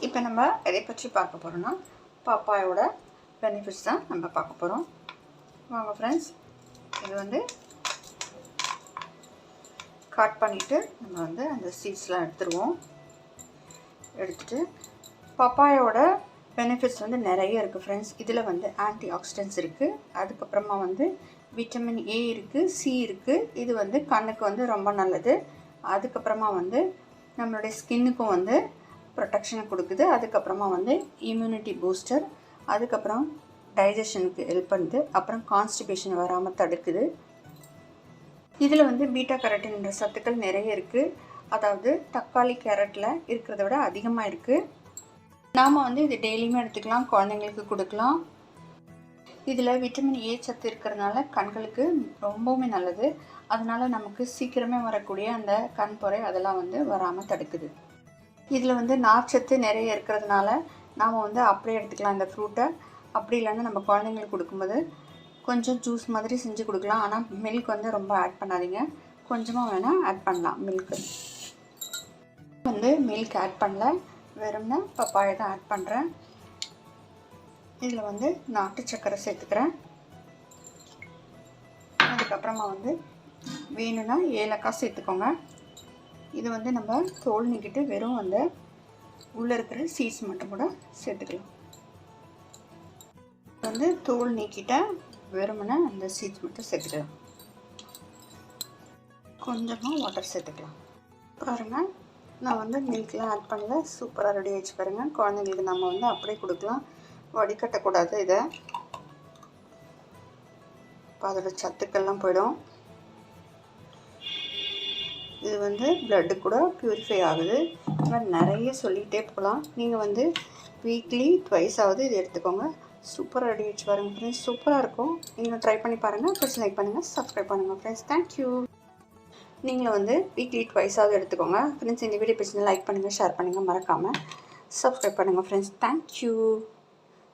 இப்போ நம்ம எதை பற்றி பார்க்க போகிறோம்னா பாப்பாயோட பெனிஃபிட்ஸ் தான் நம்ம பார்க்க போகிறோம் வாங்க ஃப்ரெண்ட்ஸ் இது வந்து கட் பண்ணிவிட்டு நம்ம வந்து அந்த சீட்ஸ்லாம் எடுத்துருவோம். எடுத்துட்டு பப்பாயோட பெனிஃபிட்ஸ் வந்து நிறைய இருக்குது ஃப்ரெண்ட்ஸ் இதில் வந்து ஆன்டி ஆக்சிடென்ட்ஸ் இருக்குது அதுக்கப்புறமா வந்து விட்டமின் ஏ இருக்குது சி இருக்குது இது வந்து கண்ணுக்கு வந்து ரொம்ப நல்லது. அதுக்கப்புறமா வந்து நம்மளுடைய ஸ்கின்னுக்கும் வந்து ப்ரொடெக்ஷனை கொடுக்குது. அதுக்கப்புறமா வந்து இம்யூனிட்டி பூஸ்டர் அதுக்கப்புறம் டைஜஷனுக்கு ஹெல்ப் பண்ணுது. அப்புறம் கான்ஸ்டிபேஷன் வராமல் தடுக்குது. இதில் வந்து பீட்டா கரட்டின்ற சத்துக்கள் நிறைய இருக்குது அதாவது தக்காளி கேரட்டில் இருக்கிறத விட அதிகமாக இருக்குது நாம் வந்து இது டெய்லியுமே எடுத்துக்கலாம். குழந்தைங்களுக்கு கொடுக்கலாம். இதில் விட்டமின் ஏ சத்து இருக்கிறதுனால கண்களுக்கு ரொம்பவுமே நல்லது. அதனால் நமக்கு சீக்கிரமே வரக்கூடிய அந்த கண் பொறை அதெல்லாம் வந்து வராமல் தடுக்குது. இதில் வந்து நார்ச்சத்து நிறைய இருக்கிறதுனால நாம் வந்து அப்படியே எடுத்துக்கலாம் இந்த ஃப்ரூட்டை அப்படி இல்லைன்னா நம்ம குழந்தைங்களுக்கு கொடுக்கும்போது கொஞ்சம் ஜூஸ் மாதிரி செஞ்சு கொடுக்கலாம். ஆனால் மில்க் வந்து ரொம்ப ஆட் பண்ணாதீங்க. கொஞ்சமாக வேணால் ஆட் பண்ணலாம் மில்க்கு வந்து மில்க் ஆட் பண்ணல. வெறும்னா பப்பாயை தான் ஆட் பண்ணுறேன் இதில் வந்து நாட்டு சர்க்கரை சேர்த்துக்கிறேன். அதுக்கப்புறமா வந்து வேணும்னா ஏலக்காய் சேர்த்துக்கோங்க. இது வந்து நம்ம தோல் நீக்கிட்டு வெறும் அந்த உள்ளே இருக்கிற சீட்ஸ் மட்டும் கூட சேர்த்துக்கலாம். வந்து தோல் நீக்கிட்டால் வெறுமனே அந்த சீட்ஸ் மட்டும் சேர்த்துக்கலாம். கொஞ்சமாக வாட்டர் சேர்த்துக்கலாம். பாருங்கள் நான் வந்து மில்க்லாம் ஆட் பண்ணல சூப்பராக ரெடி ஆகிடுச்சு பாருங்கள் குழந்தைங்களுக்கு நம்ம வந்து அப்படியே கொடுக்கலாம். வடிகட்டக்கூடாது இதை. இப்போ அதோட சத்துக்கள்லாம் போயிடும். இது வந்து ப்ளட்டு கூட ப்யூரிஃபை ஆகுது. இந்த மாதிரி நிறைய சொல்லிகிட்டே போகலாம். நீங்கள் வந்து வீக்லி ட்வைஸ் ஆகுது இது எடுத்துக்கோங்க. சூப்பராக ரெடி வச்சு பாருங்கள் ஃப்ரெண்ட்ஸ் சூப்பராக இருக்கும். நீங்கள் ட்ரை பண்ணி பாருங்கள் ப்ளஸ் லைக் பண்ணுங்கள் சப்ஸ்கிரைப் பண்ணுங்கள் ஃப்ரெண்ட்ஸ் தேங்க்யூ நீங்களும் வந்து வீக்லி ட்வைஸாவது எடுத்துக்கோங்க. ஃப்ரெண்ட்ஸ் இந்த வீடியோ பிடிச்சி லைக் பண்ணுங்கள் ஷேர் பண்ணுங்கள் மறக்காமல் சப்ஸ்கிரைப் பண்ணுங்கள் ஃப்ரெண்ட்ஸ் தேங்க்யூ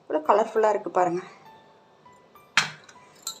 இவ்வளோ கலர்ஃபுல்லாக இருக்குது பாருங்கள்